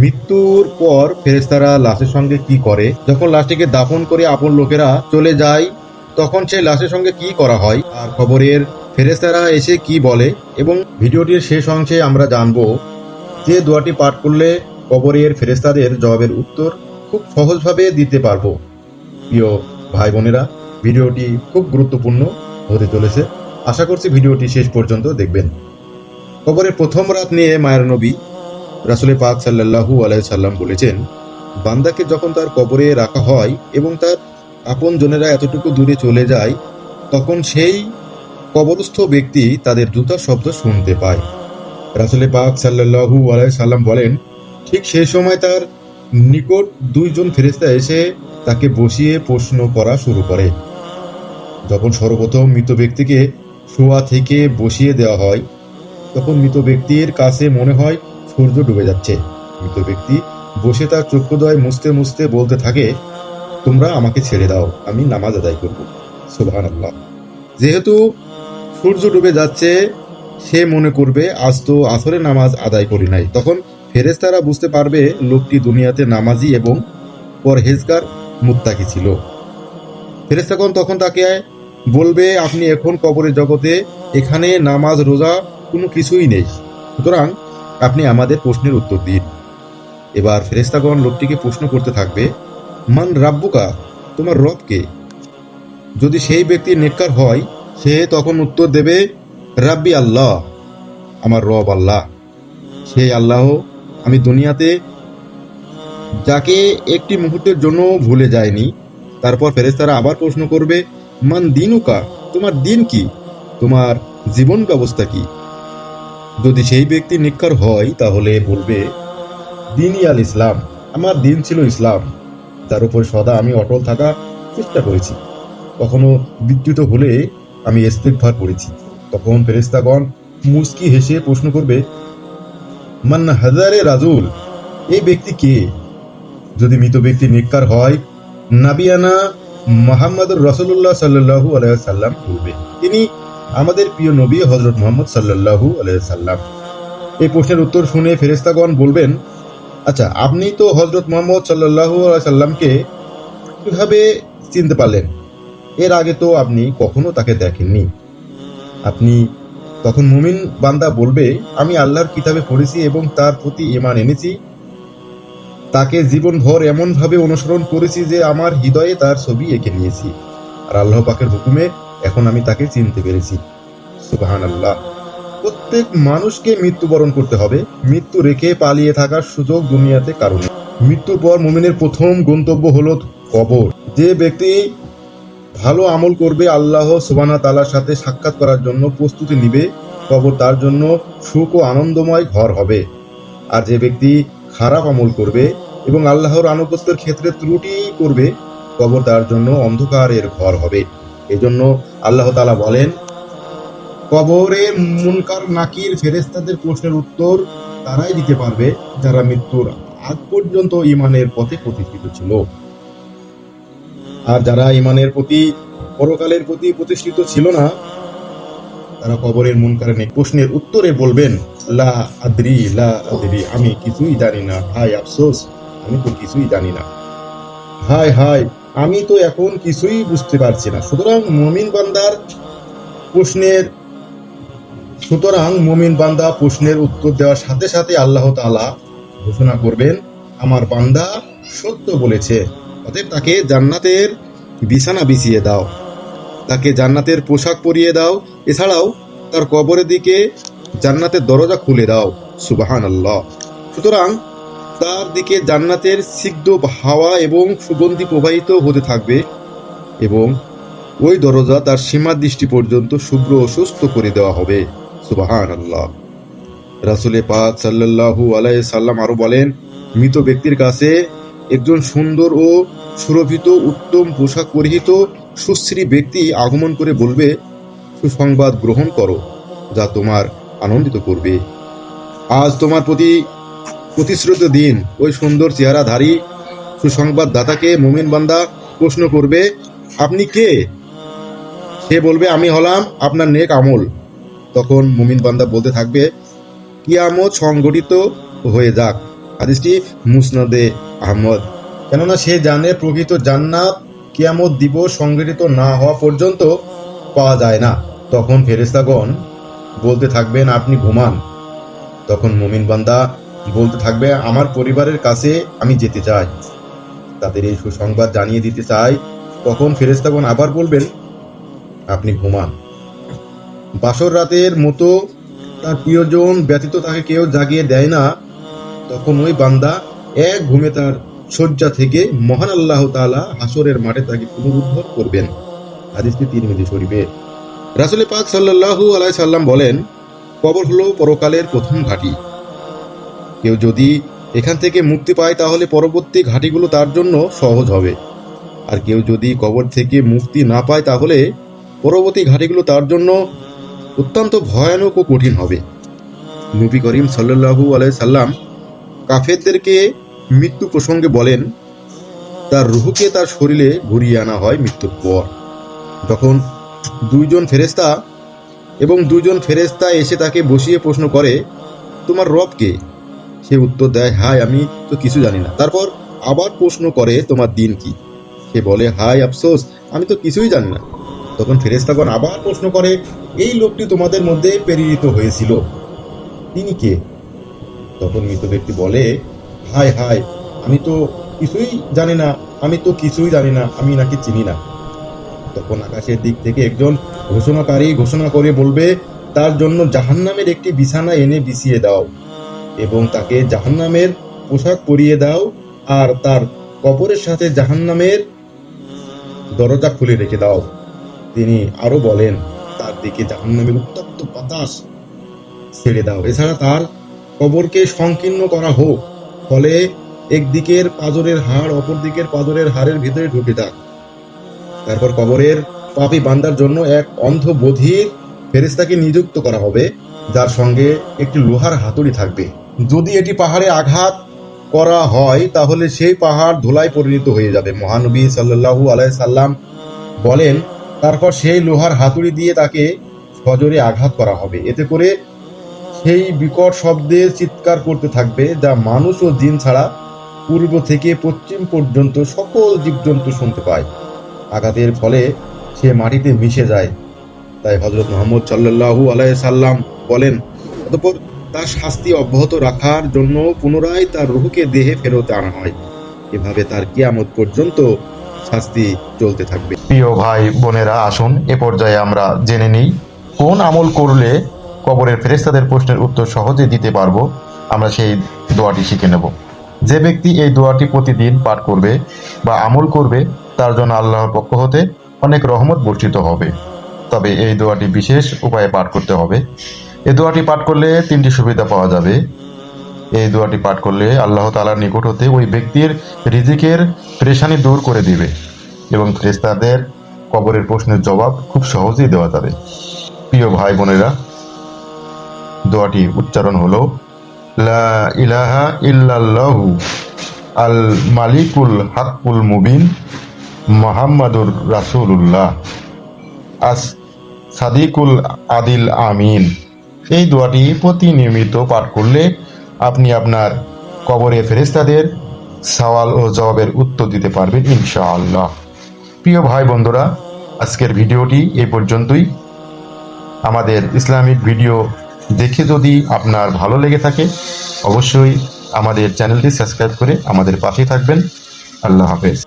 মৃত্যুর পর ফেরেস্তারা লাশের সঙ্গে কি করে? যখন লাশটিকে দাফন করে আপন লোকেরা চলে যায়, তখন সেই লাশের সঙ্গে কি করা হয়? আর খবরের ফেরেস্তারা এসে কি বলে? এবং ভিডিওটির শেষ অংশে আমরা জানব যে দোয়াটি পাঠ করলে কবরের ফেরেস্তাদের জবাবের উত্তর খুব সহজভাবে দিতে পারব। প্রিয় ভাই বোনেরা ভিডিওটি খুব গুরুত্বপূর্ণ হতে চলেছে। আশা করছি ভিডিওটি শেষ পর্যন্ত দেখবেন। কবরের প্রথম রাত নিয়ে মায়ের নবী রাসুলে পাক সাল্লাহু আলাইসাল্লাম বলেছেন, বান্দাকে যখন তার কবরে রাখা হয় এবং তার আপন জনেরা এতটুকু দূরে চলে যায়, তখন সেই কবরস্থ ব্যক্তি তাদের জুতার শব্দ শুনতে পায়। রাসুলে পাক সাল্লাহু আলাইসাল্লাম বলেন, ঠিক সেই সময় তার নিকট দুইজন ফেরেস্তা এসে তাকে বসিয়ে প্রশ্ন করা শুরু করে। যখন সর্বপ্রথম মৃত ব্যক্তিকে শোয়া থেকে বসিয়ে দেওয়া হয়, তখন মৃত ব্যক্তির কাছে মনে হয় সূর্য ডুবে যাচ্ছে। মৃত ব্যক্তি বসে তার চক্ষুদয় মুছতে মুছতে বলতে থাকে, তোমরা আমাকে ছেড়ে দাও, আমি নামাজ আদায় করব। সুবহান আল্লাহ যেহেতু সূর্য ডুবে যাচ্ছে, সে মনে করবে, আজ তো আসরে নামাজ আদায় করি নাই। তখন ফেরেস্তারা বুঝতে পারবে লোকটি দুনিয়াতে নামাজি এবং পরহেজগার, মুত্তাকি ছিল। ফেরেস্তাগণ তখন তাকে বলবে, আপনি এখন কবরের জগতে এখানে নামাজ, রোজা কোনো কিছুই নেই। সুতরাং আপনি আমাদের প্রশ্নের উত্তর দিন। এবার ফেরেস্তাগণ লোকটিকে প্রশ্ন করতে থাকবে, মান রাব্বুকা, তোমার রবকে যদি সেই ব্যক্তি নেককার হয়, সে তখন উত্তর দেবে, রাব্বি আল্লাহ, আমার রব আল্লাহ। সেই আল্লাহ আমি দুনিয়াতে যাকে একটি মুহূর্তের জন্য ভুলে যায়নি তারপর ফেরেস্তারা আবার প্রশ্ন করবে, মান দিনুকা, তোমার দিন কি? তোমার জীবন ব্যবস্থা কি? যদি সেই ব্যক্তি নিকার হয়, তাহলে বলবে, দিনই আল ইসলাম, আমার দিন ছিল ইসলাম। তার উপর সদা আমি অটল থাকা চেষ্টা করেছি। কখনো বিদ্যুত হলে আমি ইস্তেকভার করেছি। তখন ফেরেস্তাগণ মুস্কি হেসে প্রশ্ন করবে, মান হাজারে রাজুল, এই ব্যক্তি কে? যদি মৃত ব্যক্তি নিকার হয়, নাবিয়ানা মোহাম্মদুর রসুল্লাহ সাল্লাহু আলাইসাল্লাম বলবে, তিনি আমাদের প্রিয় নবী হজরত মোহাম্মদ সাল্লাহু আলাইসাল্লাম এই প্রশ্নের উত্তর শুনে ফেরেস্তাগণ বলবেন আচ্ছা আপনি তো হজরত মোহাম্মদ সাল্লাহু সাল্লামকে কীভাবে চিনতে পারলেন? এর আগে তো আপনি কখনো তাকে দেখেননি। আপনি তখন মুমিন বান্দা বলবে, আমি আল্লাহর কিতাবে পড়েছি এবং তার প্রতি ইমান এনেছি। তাকে জীবনভর এমনভাবে অনুসরণ করেছি যে আমার হৃদয়ে তার ছবি এঁকে নিয়েছি। আর আল্লাহ পাকের হুকুমে এখন আমি তাকে চিনতে পেরেছি। সুবাহান আল্লাহ প্রত্যেক মানুষকে মৃত্যুবরণ করতে হবে। মৃত্যু রেখে পালিয়ে থাকার সুযোগ দুনিয়াতে কারণ মৃত্যুর পর মুমিনের প্রথম গন্তব্য হলো কবর। যে ব্যক্তি ভালো আমল করবে, আল্লাহ সুবানা তালার সাথে সাক্ষাৎ করার জন্য প্রস্তুতি নিবে, কবর তার জন্য সুখ ও আনন্দময় ঘর হবে। আর যে ব্যক্তি খারাপ আমল করবে এবং আল্লাহর আনুগত্যের ক্ষেত্রে ত্রুটি করবে, কবর তার জন্য অন্ধকারের ঘর হবে। এজন্য আল্লাহ তালা বলেন, কবরে মুনকার, নাকির ফেরেস্তাদের প্রশ্নের উত্তর তারাই দিতে পারবে যারা মৃত্যুর আগ পর্যন্ত ইমানের পথে প্রতিষ্ঠিত ছিল। আর যারা ইমানের প্রতি, পরকালের প্রতি প্রতিষ্ঠিত ছিল না, তারা কবরের মুনকারের প্রশ্নের উত্তরে বলবেন, লা আদ্রি লা আদ্রি, আমি কিছুই জানি না। হায় আফসোস, আমি তো কিছুই জানি না। হায় হায় আমি তো এখন কিছুই বুঝতে পারছি না। সুতরাং মমিন বান্দার প্রশ্নের সুতরাং মমিন বান্দা প্রশ্নের উত্তর দেওয়ার সাথে সাথে আল্লাহ তাআলা ঘোষণা করবেন, আমার বান্দা সত্য বলেছে। অতএব তাকে জান্নাতের বিছানা বিছিয়ে দাও। তাকে জান্নাতের পোশাক পরিয়ে দাও। এছাড়াও তার কবরের দিকে জান্নাতের দরজা খুলে দাও। সুবাহান আল্লাহ সুতরাং তার দিকে জান্নাতের সিদ্ধ হাওয়া এবং সুগন্ধি প্রবাহিত হতে থাকবে এবং ওই দরজা তার সীমা দৃষ্টি পর্যন্ত শুভ্র ও সুস্থ করে দেওয়া হবে। সুবাহান আল্লাহ রাসুলে পাক সাল্লাল্লাহু আলাই সাল্লাম আরও বলেন, মৃত ব্যক্তির কাছে একজন সুন্দর ও সুরভিত উত্তম পোশাক পরিহিত সুশ্রী ব্যক্তি আগমন করে বলবে, সুসংবাদ গ্রহণ করো, যা তোমার আনন্দিত করবে। আজ তোমার প্রতি প্রতিশ্রুত দিন। ওই সুন্দর চেহারাধারী সুসংবাদদাতাকে মুমিন বান্দা প্রশ্ন করবে, আপনি কে? সে বলবে, আমি হলাম আপনার নেক আমল। তখন মুমিন বান্দা বলতে থাকবে, কিয়ামত সংগঠিত হয়ে যাক। হাদিসটি মুসনাদে আহমদ। কেননা সে জানে প্রকৃত জান্নাত কিয়ামত দিবস সংগঠিত না হওয়া পর্যন্ত পাওয়া যায় না। তখন ফেরেস্তাগণ বলতে থাকবেন, আপনি ঘুমান। তখন মুমিন বান্দা বলতে থাকবে? আমার পরিবারের কাছে আমি যেতে চাই। তাদের এই সুসংবাদ জানিয়ে দিতে চাই। তখন ফেরেস্তাগণ আবার বলবেন, আপনি ঘুমান। বাসর রাতের মতো তার প্রিয়জন ব্যতীত তাকে কেউ জাগিয়ে দেয় না। তখন ওই বান্দা এক ঘুমে তার শয্যা থেকে মহান আল্লাহ তাআলা হাসরের মাঠে তাকে পুনরুদ্ধার করবেন। হাদিসটি তিরমিজি শরীফে। রাসুল পাক সাল্লাল্লাহু আলাইহি সাল্লাম বলেন, কবর হলো পরকালের প্রথম ঘাঁটি। কেউ যদি এখান থেকে মুক্তি পায় তাহলে পরবর্তী ঘাঁটিগুলো তার জন্য সহজ হবে। আর কেউ যদি কবর থেকে মুক্তি না পায় তাহলে পরবর্তী ঘাঁটিগুলো তার জন্য অত্যন্ত ভয়ানক ও কঠিন হবে। নবী করিম সাল্লাল্লাহু আলাই সাল্লাম কাফেরদেরকে মৃত্যু প্রসঙ্গে বলেন, তার রুহুকে তার শরীরে ঘুরিয়ে আনা হয় মৃত্যুর পর। যখন দুইজন ফেরেস্তা এবং দুজন ফেরেস্তা এসে তাকে বসিয়ে প্রশ্ন করে, তোমার রব কে? সে উত্তর দেয় হাই আমি তো কিছু জানি না। তারপর আবার প্রশ্ন করে, তোমার দিন কি? সে বলে হাই আফসোস, আমি তো কিছুই জানি না। তখন ফেরেস্তাগণ আবার প্রশ্ন করে, এই লোকটি তোমাদের মধ্যে প্রেরিত হয়েছিল। তিনি কে? তখন মৃত ব্যক্তি বলে হাই হাই আমি তো কিছুই জানি না, আমি তো কিছুই জানি না, আমি নাকি চিনি না। তখন আকাশের দিক থেকে একজন ঘোষণাকারী ঘোষণা করে বলবে, তার জন্য জাহান্নামের একটি বিছানা এনে বিছিয়ে দাও। এবং তাকে জাহান্নামের পোশাক পরিয়ে দাও, আর তার কবরের সাথে জাহান্নামের দরজা খুলে রেখে দাও। তিনি আরও বলেন, তার দিকে জাহান্নামের উত্তপ্ত বাতাস ছেড়ে দাও। এছাড়া তার কবরকে সংকীর্ণ করা হোক, ফলে একদিকের পাজরের হাড় অপর দিকের পাজরের হাড়ের ভিতরে ঢুকে থাক তারপর কবরের পাপী বান্দার জন্য এক অন্ধ বধির ফেরেস্তাকে নিযুক্ত করা হবে, যার সঙ্গে একটি লোহার হাতুড়ি থাকবে। যদি এটি পাহাড়ে আঘাত করা হয়, তাহলে সেই পাহাড় ধুলায় পরিণত হয়ে যাবে। মহানবী সাল্লাল্লাহু আলাইহি সাল্লাম বলেন, তারপর সেই লোহার হাতুড়ি দিয়ে তাকে সজোরে আঘাত করা হবে। এতে করে সেই বিকট শব্দে চিৎকার করতে থাকবে, যা মানুষ ও জিন ছাড়া পূর্ব থেকে পশ্চিম পর্যন্ত সকল জীবজন্তু শুনতে পায়। আঘাতের ফলে সে মাটিতে মিশে যায়। তাই হজরত মোহাম্মদ সাল্লাল্লাহু আলাইহি সাল্লাম বলেন, অতঃপর তার শাস্তি অব্যাহত রাখার জন্য পুনরায় তার রুহকে দেহে ফেরত আনা হয়। এভাবে তার কিয়ামত পর্যন্ত শাস্তি চলতে থাকবে। প্রিয় ভাই, বোনেরা, আসুন, এ পর্যায়ে আমরা জেনে নিই, কোন আমল করলে কবরের ফেরেস্তাদের প্রশ্নের উত্তর সহজে দিতে পারব? আমরা সেই দোয়াটি শিখে নেব। যে ব্যক্তি এই দোয়াটি প্রতিদিন পাঠ করবে বা আমল করবে, তার জন্য আল্লাহর পক্ষ হতে অনেক রহমত বর্ষিত হবে। তবে এই দোয়াটি বিশেষ উপায়ে পাঠ করতে হবে। এই দোয়াটি পাঠ করলে তিনটি সুবিধা পাওয়া যাবে। এই দোয়াটি পাঠ করলে আল্লাহ তালার নিকট হতে ওই ব্যক্তির রিজিকের পরেশানি দূর করে দিবে এবং ফেরেস্তাদের কবরের প্রশ্নের জবাব খুব সহজেই দেওয়া যাবে। প্রিয় ভাই বোনেরা, দোয়াটি উচ্চারণ হলো, লা ইলাহা ইল্লাল্লাহু আল মালিকুল হাক্কুল মুবিন মোহাম্মদুর রাসূলুল্লাহ আস সাদিকুল আদিল আমিন। এই দোয়াটি প্রতিনিয়মিত পাঠ করলে আপনি আপনার কবরে ফেরেস্তাদের সওয়াল ও জবাবের উত্তর দিতে পারবেন ইনশাআল্লাহ। প্রিয় ভাই বন্ধুরা, আজকের ভিডিওটি এই পর্যন্তই। আমাদের ইসলামিক ভিডিও দেখে যদি আপনার ভালো লেগে থাকে, অবশ্যই আমাদের চ্যানেলটি সাবস্ক্রাইব করে আমাদের পাশে থাকবেন। আল্লাহ হাফেজ।